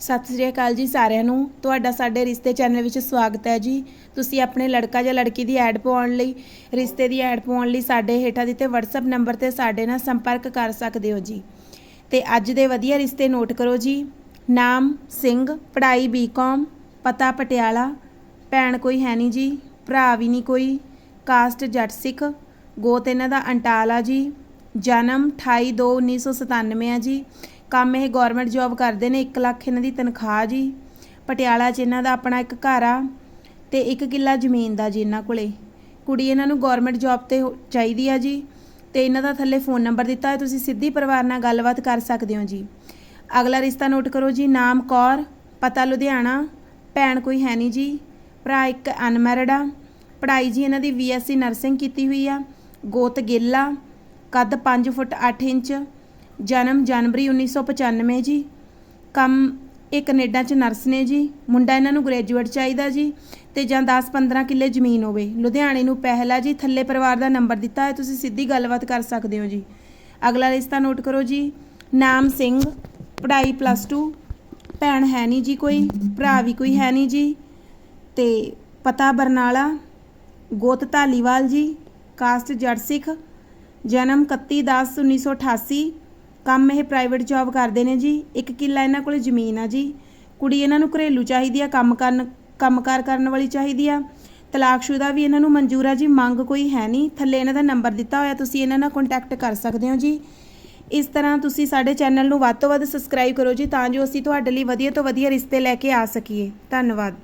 ਸਤਿ ਸ੍ਰੀ ਅਕਾਲ ਜੀ ਸਾਰਿਆਂ ਨੂੰ। ਤੁਹਾਡਾ ਸਾਡੇ ਰਿਸ਼ਤੇ ਚੈਨਲ ਵਿੱਚ ਸਵਾਗਤ ਹੈ ਜੀ। ਤੁਸੀਂ ਆਪਣੇ ਲੜਕਾ ਜਾਂ ਲੜਕੀ ਦੀ ਐਡ ਪਾਉਣ ਲਈ, ਰਿਸ਼ਤੇ ਦੀ ਐਡ ਪਾਉਣ ਲਈ ਸਾਡੇ ਹੇਠਾਂ ਦਿੱਤੇ WhatsApp ਨੰਬਰ ਤੇ ਸਾਡੇ ਨਾਲ ਸੰਪਰਕ ਕਰ ਸਕਦੇ ਹੋ ਜੀ। ਤੇ ਅੱਜ ਦੇ ਵਧੀਆ ਰਿਸ਼ਤੇ ਨੋਟ ਕਰੋ ਜੀ। ਨਾਮ, ਸਿੰਘ, ਪੜ੍ਹਾਈ ਬੀਕਾਮ ਪਤਾ ਪਟਿਆਲਾ, ਭੈਣ ਕੋਈ ਹੈ ਨਹੀਂ ਜੀ, ਭਰਾ ਵੀ ਨਹੀਂ ਕੋਈ ਕਾਸਟ ਜੱਟ ਸਿੱਖ, ਗੋਤ ਇਹਨਾਂ ਦਾ ਅੰਟਾਲਾ ਜੀ। ਜਨਮ 28/2/1997 ਆ ਜੀ। ਕੰਮ ਇਹ ਗਵਰਨਮੈਂਟ ਜੌਬ ਕਰਦੇ ਨੇ 1 ਲੱਖ ਇਹਨਾਂ ਦੀ ਤਨਖਾਹ ਜੀ। ਪਟਿਆਲਾ 'ਚ ਇਹਨਾਂ ਦਾ ਆਪਣਾ ਇੱਕ ਘਰ ਆ ਤੇ ਇੱਕ ਕਿੱਲਾ ਜ਼ਮੀਨ ਦਾ ਜੀ ਇਹਨਾਂ ਕੋਲੇ। ਕੁੜੀ ਇਹਨਾਂ ਨੂੰ ਗਵਰਨਮੈਂਟ ਜੌਬ ਤੇ ਹੋ- ਚਾਹੀਦੀ ਆ ਜੀ ਤੇ ਇਹਨਾਂ ਦਾ ਥੱਲੇ ਫੋਨ ਨੰਬਰ ਦਿੱਤਾ ਹੈ ਤੁਸੀਂ ਸਿੱਧੀ ਪਰਿਵਾਰ ਨਾਲ ਗੱਲਬਾਤ ਕਰ ਸਕਦੇ ਹੋ ਜੀ। ਅਗਲਾ ਰਿਸ਼ਤਾ ਨੋਟ ਕਰੋ ਜੀ, ਨਾਮ ਕੌਰ, ਪਤਾ ਲੁਧਿਆਣਾ, ਭੈਣ ਕੋਈ ਹੈ ਨਹੀਂ ਜੀ। ਭਰਾ ਇੱਕ ਅਨਮੈਰਿਡ ਆ, ਪੜ੍ਹਾਈ ਜੀ ਇਹਨਾਂ ਦੀ ਬੀਐਸਸੀ ਨਰਸਿੰਗ ਕੀਤੀ ਹੋਈ ਆ, ਗੋਤ ਗਿੱਲਾ ਕੱਦ 5 ਫੁੱਟ 8 ਇੰਚ, ਜਨਮ ਜਨਵਰੀ 1995 ਜੀ। ਕੰਮ ਇਹ ਕੈਨੇਡਾ ਚ ਨਰਸ ਨੇ ਜੀ। ਮੁੰਡਾ ਇਹਨਾਂ ਨੂੰ ਗ੍ਰੈਜੂਏਟ ਚਾਹੀਦਾ ਜੀ ਤੇ ਜਾਂ 10-15 ਕਿੱਲੇ ਜ਼ਮੀਨ ਹੋਵੇ। ਲੁਧਿਆਣੇ ਨੂੰ ਪਹਿਲਾ ਜੀ, ਥੱਲੇ ਪਰਿਵਾਰ ਦਾ ਨੰਬਰ ਦਿੱਤਾ ਹੈ, ਤੁਸੀਂ ਸਿੱਧੀ ਗੱਲਬਾਤ ਕਰ ਸਕਦੇ ਹੋ ਜੀ। ਅਗਲਾ ਰਿਸ਼ਤਾ ਨੋਟ ਕਰੋ ਜੀ। ਨਾਮ ਸਿੰਘ, ਪੜ੍ਹਾਈ ਪਲੱਸ 2 ਭੈਣ ਹੈ ਨਹੀਂ ਜੀ ਕੋਈ, ਭਰਾ ਵੀ ਕੋਈ ਹੈ ਨਹੀਂ ਜੀ। ਤੇ ਪਤਾ ਬਰਨਾਲਾ, ਗੋਤ ਧਾਲੀਵਾਲ ਜੀ ਕਾਸਟ ਜੱਟ ਸਿੱਖ ਜਨਮ 31/10/1988 ਕੰਮ ਇਹ ਪ੍ਰਾਈਵੇਟ ਜੌਬ ਕਰਦੇ ਨੇ ਜੀ। ਇੱਕ ਕਿੱਲਾ ਇਹਨਾਂ ਕੋਲੇ ਜ਼ਮੀਨ ਆ ਜੀ। ਕੁੜੀ ਇਹਨਾਂ ਨੂੰ ਘਰੇਲੂ ਚਾਹੀਦੀ ਆ, ਕੰਮ ਕਰਨ, ਕੰਮਕਾਰ ਕਰਨ ਵਾਲੀ ਚਾਹੀਦੀ ਆ। ਤਲਾਕਸ਼ੁਦਾ ਵੀ ਇਹਨਾਂ ਨੂੰ ਮਨਜ਼ੂਰ ਆ ਜੀ। ਮੰਗ ਕੋਈ ਹੈ ਨਹੀਂ। ਥੱਲੇ ਇਹਨਾਂ ਦਾ ਨੰਬਰ ਦਿੱਤਾ ਹੋਇਆ, ਤੁਸੀਂ ਇਹਨਾਂ ਨਾਲ ਕੰਟੈਕਟ ਕਰ ਸਕਦੇ ਹੋ ਜੀ। ਇਸ ਤਰ੍ਹਾਂ ਤੁਸੀਂ ਸਾਡੇ ਚੈਨਲ ਨੂੰ ਵੱਧ ਤੋਂ ਵੱਧ ਸਬਸਕ੍ਰਾਈਬ ਕਰੋ ਜੀ, ਤਾਂ ਜੋ ਅਸੀਂ ਤੁਹਾਡੇ ਲਈ ਵਧੀਆ ਤੋਂ ਵਧੀਆ ਰਿਸ਼ਤੇ ਲੈ ਕੇ ਆ ਸਕੀਏ। ਧੰਨਵਾਦ।